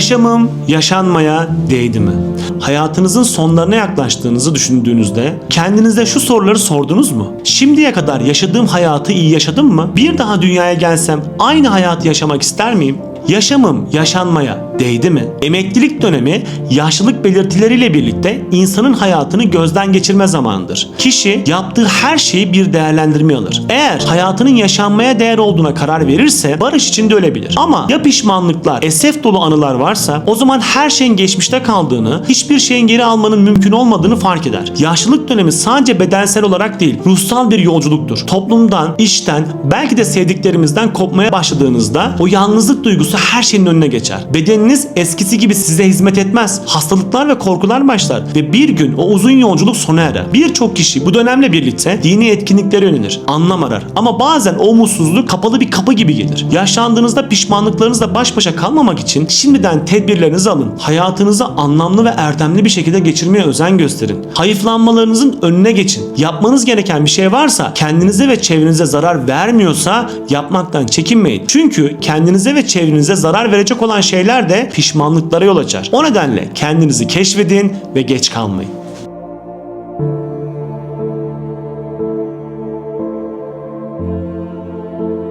Yaşamım yaşanmaya değdi mi? Hayatınızın sonlarına yaklaştığınızı düşündüğünüzde kendinize şu soruları sordunuz mu? Şimdiye kadar yaşadığım hayatı iyi yaşadım mı? Bir daha dünyaya gelsem aynı hayatı yaşamak ister miyim? Yaşamım yaşanmaya değdi mi? Emeklilik dönemi yaşlılık belirtileriyle birlikte insanın hayatını gözden geçirme zamanıdır. Kişi yaptığı her şeyi bir değerlendirme alır. Eğer hayatının yaşanmaya değer olduğuna karar verirse barış içinde ölebilir. Ama ya pişmanlıklar, esef dolu anılar varsa o zaman her şeyin geçmişte kaldığını, hiçbir şeyin geri almanın mümkün olmadığını fark eder. Yaşlılık dönemi sadece bedensel olarak değil, ruhsal bir yolculuktur. Toplumdan, işten, belki de sevdiklerimizden kopmaya başladığınızda o yalnızlık duygusu her şeyin önüne geçer. Bedeniniz eskisi gibi size hizmet etmez. Hastalıklar ve korkular başlar ve bir gün o uzun yolculuk sona erer. Birçok kişi bu dönemle birlikte dini etkinliklere yönelir, anlam arar. Ama bazen o umutsuzluk kapalı bir kapı gibi gelir. Yaşlandığınızda pişmanlıklarınızla baş başa kalmamak için şimdiden tedbirlerinizi alın. Hayatınızı anlamlı ve erdemli bir şekilde geçirmeye özen gösterin. Hayıflanmalarınızın önüne geçin. Yapmanız gereken bir şey varsa kendinize ve çevrenize zarar vermiyorsa yapmaktan çekinmeyin. Çünkü kendinize ve çevrenize zarar verecek olan şeyler de pişmanlıklara yol açar. O nedenle kendinizi keşfedin ve geç kalmayın.